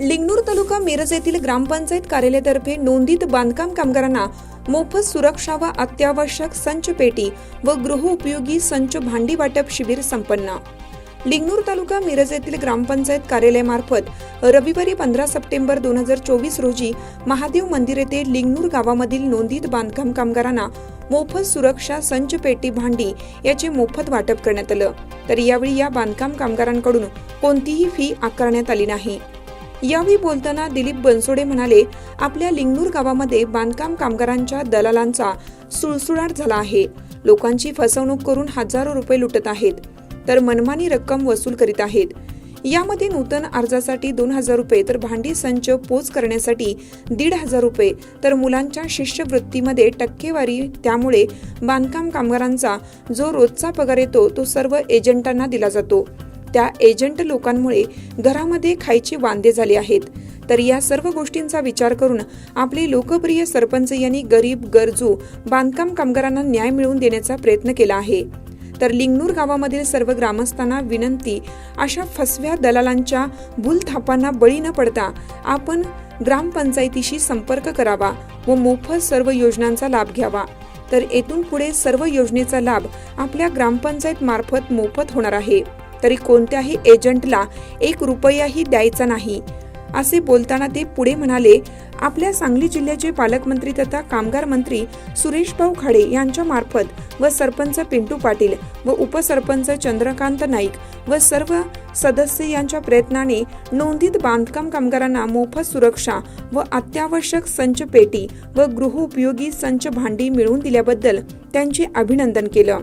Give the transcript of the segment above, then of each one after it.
लिंगनूर तालुका मिरज येथील ग्रामपंचायत कार्यालयातर्फे नोंदीत बांधकाम कामगारांना मोफत सुरक्षा व अत्यावश्यक संच पेटी व गृहोपयोगी संच भांडी वाटप शिबिर संपन्न. लिंगनूर तालुका मिरज येथील ग्रामपंचायत कार्यालयामार्फत रविवारी पंधरा सप्टेंबर दोन हजार चोवीस रोजी महादेव मंदिर येथे लिंगनूर गावामधील नोंदीत बांधकाम कामगारांना मोफत सुरक्षा संच पेटी भांडी याचे मोफत वाटप करण्यात आलं. तर यावेळी या बांधकाम कामगारांकडून कोणतीही फी आकारण्यात आली नाही. यावेळी बोलताना दिलीप बनसोडे म्हणाले आपल्या लिंगनूर गावामध्ये बांधकाम कामगारांच्या दलालांचा सुळसुळाट झाला आहे. लोकांची फसवणूक करून हजारो रुपये लुटत आहेत. तर मनमानी रक्कम वसूल करीत आहेत. यामध्ये नूतन अर्जासाठी दोन हजार रुपये तर भांडी संच पोच करण्यासाठी दीड हजार रुपये तर मुलांच्या शिष्यवृत्तीमध्ये टक्केवारी त्यामुळे बांधकाम कामगारांचा जो रोजचा पगार येतो तो सर्व एजंटांना दिला जातो. त्या एजंट लोकांमुळे घरामध्ये खायचे वांदे झाले आहेत. तर या सर्व गोष्टींचा विचार करून आपले लोकप्रिय सरपंच यांनी गरीब गरजू बांधकाम कामगारांना न्याय मिळवून देण्याचा प्रयत्न केला आहे. तर लिंगनूर गावामधील सर्व ग्रामस्थांना विनंती अशा फसव्या दलालांच्या भूलथापांना बळी न पडता आपण ग्रामपंचायतीशी संपर्क करावा व मोफत सर्व योजनांचा लाभ घ्यावा. तर येथून पुढे सर्व योजनेचा लाभ आपल्या ग्रामपंचायत मार्फत मोफत होणार आहे. तरी कोणत्याही एजंटला एक रुपयाही द्यायचा नाही. असे बोलताना ते पुढे म्हणाले आपल्या सांगली जिल्ह्याचे पालकमंत्री तथा कामगार मंत्री सुरेश भाऊ खाडे यांच्या मार्फत व सरपंच पिंटू पाटील व उपसरपंच चंद्रकांत नाईक व सर्व सदस्य यांच्या प्रयत्नाने नोंदीत बांधकाम कामगारांना मोफत सुरक्षा व अत्यावश्यक संच पेटी व गृहोपयोगी संच भांडी मिळवून दिल्याबद्दल त्यांचे अभिनंदन केलं.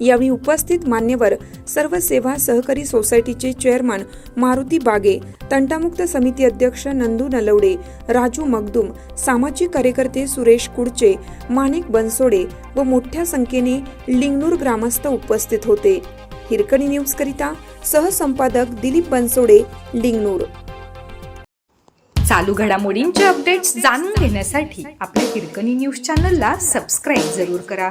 यावेळी उपस्थित मान्यवर सर्व सेवा सहकारी सोसायटीचे चेअरमन मारुती बागे तंटामुक्त समिती अध्यक्ष नंदू नलवडे राजू मगदुम सामाजिक कार्यकर्ते सुरेश कुडचे माणिक बनसोडे व मोठ्या संख्येने लिंगनूर ग्रामस्थ उपस्थित होते. हिरकणी न्यूज करिता सहसंपादक दिलीप बनसोडे लिंगनूर. चालू घडामोडींचे अपडेट्स जाणून घेण्यासाठी आपल्या हिरकणी न्यूज चॅनलला सबस्क्राईब जरूर करा.